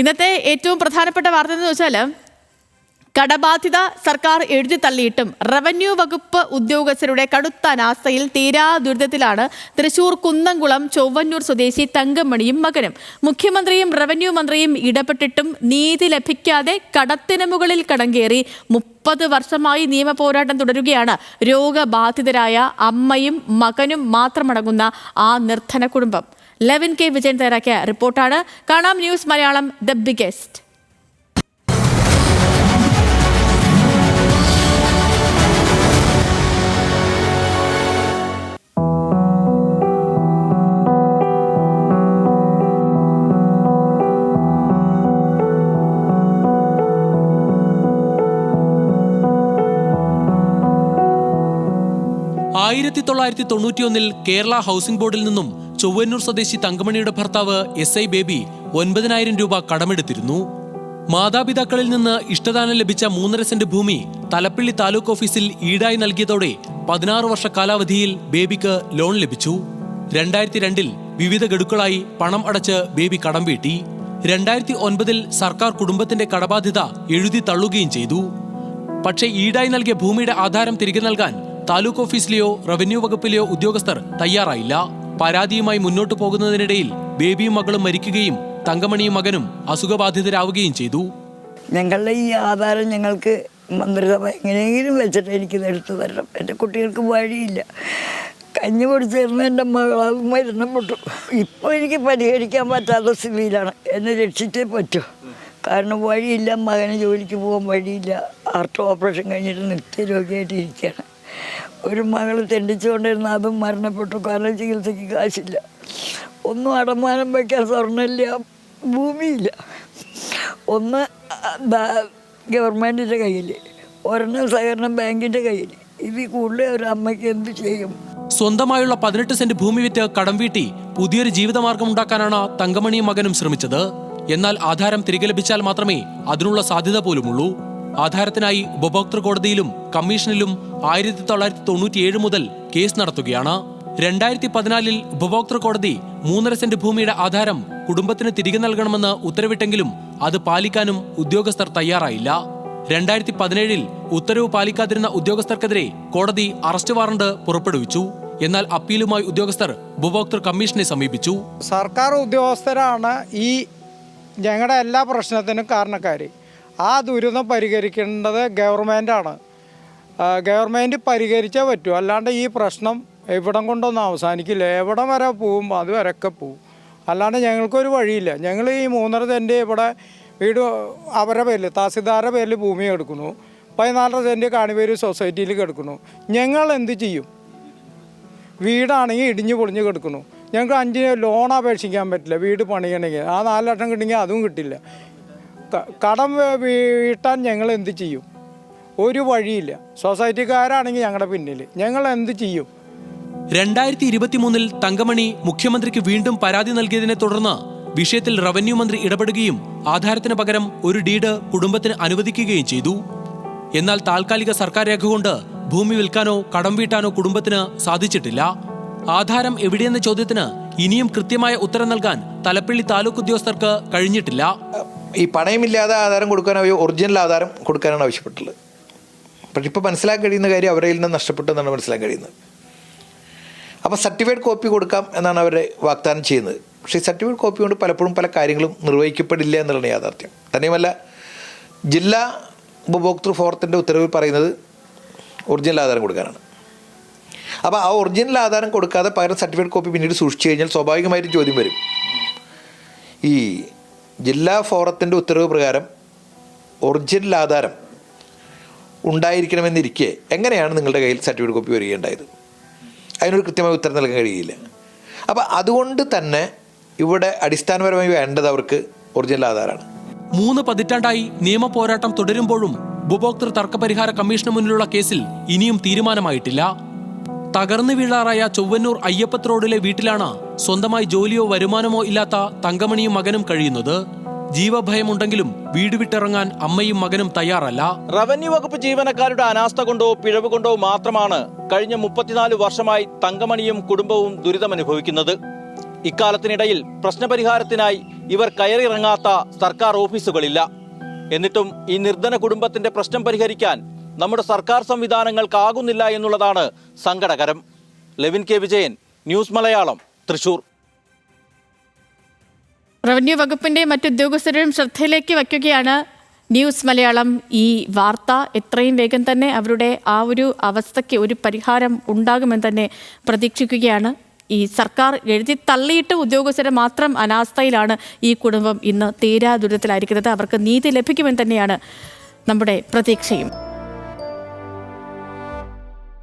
ഇന്നത്തെ ഏറ്റവും പ്രധാനപ്പെട്ട വാർത്ത എന്ന് വെച്ചാൽ കടബാധ്യത സർക്കാർ എഴുതി തള്ളിയിട്ടും റവന്യൂ വകുപ്പ് ഉദ്യോഗസ്ഥരുടെ കടുത്ത അനാസ്ഥയിൽ തീരാ ദുരിതത്തിലാണ് തൃശൂർ കുന്നംകുളം ചൊവ്വന്നൂർ സ്വദേശി തങ്കമണിയും മകനും. മുഖ്യമന്ത്രിയും റവന്യൂ മന്ത്രിയും ഇടപെട്ടിട്ടും നീതി ലഭിക്കാതെ കടത്തിന് മുകളിൽ കടങ്കേറി മുപ്പത് വർഷമായി നിയമ പോരാട്ടം തുടരുകയാണ്. രോഗബാധിതരായ അമ്മയും മകനും മാത്രമടങ്ങുന്ന ആ നിർധന കുടുംബം. ലെവിൻ കെ വിജയൻ തയ്യാറാക്കിയ റിപ്പോർട്ടാണ്. കാണാം ന്യൂസ് മലയാളം ദ ബിഗസ്റ്റ് ആയിരത്തി തൊള്ളായിരത്തി തൊണ്ണൂറ്റിയൊന്നിൽ കേരള ഹൗസിംഗ് ബോർഡിൽ നിന്നും ചൊവ്വന്നൂർ സ്വദേശി തങ്കമണിയുടെ ഭർത്താവ് എസ് ഐ ബേബി ഒൻപതിനായിരം രൂപ കടമെടുത്തിരുന്നു. മാതാപിതാക്കളിൽ നിന്ന് ഇഷ്ടദാനം ലഭിച്ച മൂന്നര സെന്റ് ഭൂമി തലപ്പള്ളി താലൂക്ക് ഓഫീസിൽ ഈടായി നൽകിയതോടെ പതിനാറ് വർഷ കാലാവധിയിൽ ബേബിക്ക് ലോൺ ലഭിച്ചു. രണ്ടായിരത്തി രണ്ടിൽ വിവിധ ഗഡുക്കളായി പണം അടച്ച് ബേബി കടം വീട്ടി. രണ്ടായിരത്തി ഒൻപതിൽ സർക്കാർ കുടുംബത്തിന്റെ കടബാധ്യത എഴുതി തള്ളുകയും ചെയ്തു. പക്ഷേ ഈടായി നൽകിയ ഭൂമിയുടെ ആധാരം തിരികെ നൽകാൻ താലൂക്ക് ഓഫീസിലെയോ റവന്യൂ വകുപ്പിലെയോ ഉദ്യോഗസ്ഥർ തയ്യാറായില്ല. പരാതിയുമായി മുന്നോട്ടു പോകുന്നതിനിടയിൽ ബേബിയും മകളും മരിക്കുകയും തങ്കമണിയും മകനും അസുഖബാധിതരാവുകയും ചെയ്തു. ഞങ്ങളുടെ ഈ ആധാരം ഞങ്ങൾക്ക് മന്ത്രിസഭ എങ്ങനെയെങ്കിലും വെച്ചിട്ട് എനിക്ക് എടുത്തു തരണം. എന്റെ കുട്ടികൾക്ക് വഴിയില്ല. കഞ്ഞി കുടിച്ചിരുന്ന എന്റെ മകളത് മരണപ്പെട്ടു ഇപ്പോൾ എനിക്ക് പരിഹരിക്കാൻ പറ്റാത്ത സ്ഥിതിയിലാണ്. എന്നെ രക്ഷിച്ചേ പറ്റൂ. കാരണം വഴിയില്ല. മകന് ജോലിക്ക് പോകാൻ വഴിയില്ല. ആർട്ട് ഓപ്പറേഷൻ കഴിഞ്ഞിട്ട് നിത്യരോഗിയായിട്ട് ഇരിക്കുകയാണ് ഒരു മകൾ തെണ്ടിച്ചുകൊണ്ടിരുന്ന അതും മരണപ്പെട്ടു. കാരണം ചികിത്സയ്ക്ക് കാശില്ല. ഒന്നും അടമാനം വയ്ക്കാൻ സ്വർണമില്ല ഭൂമിയില്ല. ഒന്ന് ഗവൺമെന്റിന്റെ കയ്യിൽ ഒരെണ്ണം സഹകരണ ബാങ്കിന്റെ കയ്യിൽ ഇതിൽ കൂടുതൽ ഒരു അമ്മയ്ക്ക് എന്ത് ചെയ്യും? സ്വന്തമായുള്ള പതിനെട്ട് സെന്റ് ഭൂമി വിറ്റ് കടം വീട്ടി പുതിയൊരു ജീവിതമാർഗം ഉണ്ടാക്കാനാണ് തങ്കമണിയും മകനും ശ്രമിച്ചത്. എന്നാൽ ആധാരം തിരികെ ലഭിച്ചാൽ മാത്രമേ അതിനുള്ള സാധ്യത പോലുമുള്ളൂ. ആധാരത്തിനായി ഉപഭോക്തൃ കോടതിയിലും കമ്മീഷനിലും ആയിരത്തി തൊള്ളായിരത്തി തൊണ്ണൂറ്റിയേഴ് മുതൽ കേസ് നടത്തുകയാണ്. രണ്ടായിരത്തി പതിനാലിൽ ഉപഭോക്തൃ കോടതി മൂന്നര സെന്റ് ഭൂമിയുടെ ആധാരം കുടുംബത്തിന് തിരികെ നൽകണമെന്ന് ഉത്തരവിട്ടെങ്കിലും അത് പാലിക്കാനും ഉദ്യോഗസ്ഥർ തയ്യാറായില്ല. രണ്ടായിരത്തി പതിനേഴിൽ ഉത്തരവ് പാലിക്കാതിരുന്ന ഉദ്യോഗസ്ഥർക്കെതിരെ കോടതി അറസ്റ്റ് വാറണ്ട് പുറപ്പെടുവിച്ചു. എന്നാൽ അപ്പീലുമായി ഉദ്യോഗസ്ഥർ ഉപഭോക്തൃ കമ്മീഷനെ സമീപിച്ചു. സർക്കാർ ഉദ്യോഗസ്ഥരാണ് ഈ ഞങ്ങളുടെ എല്ലാ പ്രശ്നത്തിനും കാരണക്കാർ ആ ദുരിതം പരിഹരിക്കേണ്ടത് ഗവൺമെന്റാണ് ഗവൺമെന്റ് പരിഹരിച്ചേ പറ്റൂ. അല്ലാണ്ട് ഈ പ്രശ്നം എവിടം കൊണ്ടൊന്നും അവസാനിക്കില്ല. എവിടം വരെ പോവും അത് അതുവരെയൊക്കെ പോവും. അല്ലാണ്ട് ഞങ്ങൾക്കൊരു വഴിയില്ല. ഞങ്ങൾ ഈ മൂന്നര സെന്റ് ഇവിടെ വീട് അവരുടെ പേരിൽ തഹസിൽദാരുടെ പേരിൽ ഭൂമി എടുക്കുന്നു. പതിനാലര സെന്റ് കാണിപേര് സൊസൈറ്റിയിൽ കിടക്കുന്നു. ഞങ്ങൾ എന്ത് ചെയ്യും? വീടാണെങ്കിൽ ഇടിഞ്ഞു പൊളിഞ്ഞ് കിടക്കുന്നു. ഞങ്ങൾക്ക് അഞ്ച് ലോൺ അപേക്ഷിക്കാൻ പറ്റില്ല. വീട് പണിയണമെങ്കിൽ ആ നാല് ലക്ഷം കിട്ടിയെങ്കിൽ അതും കിട്ടില്ല. കടം വീട്ടാൻ ഞങ്ങൾ എന്ത് ചെയ്യും? ഒരു വഴിയില്ല. സൊസൈറ്റിക്കാരാണെങ്കിൽ ഞങ്ങളുടെ പിന്നിൽ. ഞങ്ങൾ എന്ത് ചെയ്യും? രണ്ടായിരത്തി ഇരുപത്തിമൂന്നിൽ തങ്കമണി മുഖ്യമന്ത്രിക്ക് വീണ്ടും പരാതി നൽകിയതിനെ തുടർന്ന് വിഷയത്തിൽ റവന്യൂ മന്ത്രി ഇടപെടുകയും ആധാരത്തിന് പകരം ഒരു ഡീഡ് കുടുംബത്തിന് അനുവദിക്കുകയും ചെയ്തു. എന്നാൽ താൽക്കാലിക സർക്കാർ രേഖ കൊണ്ട് ഭൂമി വിൽക്കാനോ കടം വീട്ടാനോ കുടുംബത്തിന് സാധിച്ചിട്ടില്ല. ആധാരം എവിടെയെന്ന ചോദ്യത്തിന് ഇനിയും കൃത്യമായ ഉത്തരം നൽകാൻ തലപ്പള്ളി താലൂക്ക് ഉദ്യോഗസ്ഥർക്ക് കഴിഞ്ഞിട്ടില്ല. ഈ പണയമില്ലാതെ ആധാരം കൊടുക്കാൻ അവർ ഒറിജിനൽ ആധാരം കൊടുക്കാനാണ് ആവശ്യപ്പെട്ടുള്ളത് പക്ഷെ ഇപ്പോൾ മനസ്സിലാക്കാൻ കഴിയുന്ന കാര്യം അവരിൽ നിന്ന് നഷ്ടപ്പെട്ടെന്നാണ് മനസ്സിലാക്കാൻ കഴിയുന്നത്. അപ്പോൾ സർട്ടിഫൈഡ് കോപ്പി കൊടുക്കാം എന്നാണ് അവരെ വാഗ്ദാനം ചെയ്യുന്നത്. പക്ഷേ ഈ സർട്ടിഫൈഡ് കോപ്പി കൊണ്ട് പലപ്പോഴും പല കാര്യങ്ങളും നിർവഹിക്കപ്പെടില്ല എന്നുള്ളതാണ് യാഥാർത്ഥ്യം. തന്നെയുമല്ല ജില്ലാ ഉപഭോക്തൃ ഫോറത്തിന്റെ ഉത്തരവിൽ പറയുന്നത് ഒറിജിനൽ ആധാരം കൊടുക്കാനാണ്. അപ്പോൾ ആ ഒറിജിനൽ ആധാരം കൊടുക്കാതെ പകരം സർട്ടിഫൈഡ് കോപ്പി പിന്നീട് സൂക്ഷിച്ചു കഴിഞ്ഞാൽ സ്വാഭാവികമായിട്ടും ചോദ്യം വരും. ഈ ജില്ലാ ഫോറത്തിന്റെ ഉത്തരവ് പ്രകാരം ഒറിജിനൽ ആധാരം ഉണ്ടായിരിക്കണമെന്നിരിക്കെ എങ്ങനെയാണ് നിങ്ങളുടെ കയ്യിൽ സർട്ടിഫിക്കറ്റ് കോപ്പി വരികയുണ്ടായത്? അതിനൊരു കൃത്യമായ ഉത്തരം നൽകാൻ കഴിയില്ല. അപ്പോൾ അതുകൊണ്ട് തന്നെ ഇവിടെ അടിസ്ഥാനപരമായി വേണ്ടത് അവർക്ക് ഒറിജിനൽ ആധാരമാണ് മൂന്ന് പതിറ്റാണ്ടായി നിയമ പോരാട്ടം തുടരുമ്പോഴും ഉപഭോക്തൃ തർക്കപരിഹാര കമ്മീഷന് മുന്നിലുള്ള കേസിൽ ഇനിയും തീരുമാനമായിട്ടില്ല. തകർന്നു വീഴാറായ ചൊവ്വന്നൂർ അയ്യപ്പത്ത് റോഡിലെ വീട്ടിലാണ് സ്വന്തമായി ജോലിയോ വരുമാനമോ ഇല്ലാത്ത തങ്കമണിയും മകനും കഴിയുന്നത്. ജീവഭയമുണ്ടെങ്കിലും വീട് വിട്ടിറങ്ങാൻ അമ്മയും മകനും തയ്യാറല്ല. റവന്യൂ വകുപ്പ് ജീവനക്കാരുടെ അനാസ്ഥ കൊണ്ടോ പിഴവ് കൊണ്ടോ മാത്രമാണ് കഴിഞ്ഞ മുപ്പത്തിനാല് വർഷമായി തങ്കമണിയും കുടുംബവും ദുരിതമനുഭവിക്കുന്നത്. ഇക്കാലത്തിനിടയിൽ പ്രശ്നപരിഹാരത്തിനായി ഇവർ കയറിയിറങ്ങാത്ത സർക്കാർ ഓഫീസുകളില്ല. എന്നിട്ടും ഈ നിർധന കുടുംബത്തിന്റെ പ്രശ്നം പരിഹരിക്കാൻ നമ്മുടെ സർക്കാർ സംവിധാനങ്ങൾക്കാകുന്നില്ല എന്നുള്ളതാണ് സങ്കടകരം. Levin K Vijayan news Malayalam Thrissur. Revenue വകുപ്പിന്റെ മറ്റുദ്യോഗസ്ഥരും ശ്രദ്ധയിലേക്ക് വയ്ക്കുകയാണ് ന്യൂസ് മലയാളം ഈ വാർത്ത. എത്രയും വേഗം തന്നെ അവരുടെ ആ ഒരു അവസ്ഥയ്ക്ക് ഒരു പരിഹാരം ഉണ്ടാകുമെന്ന് തന്നെ പ്രതീക്ഷിക്കുകയാണ്. ഈ സർക്കാർ എഴുതി തള്ളിയിട്ട് ഉദ്യോഗസ്ഥരെ മാത്രം അനാസ്ഥയിലാണ് ഈ കുടുംബം ഇന്ന് തീരാ ദുരിതത്തിലായിരിക്കുന്നത്. അവർക്ക് നീതി ലഭിക്കുമെന്ന് തന്നെയാണ് നമ്മുടെ പ്രതീക്ഷയും.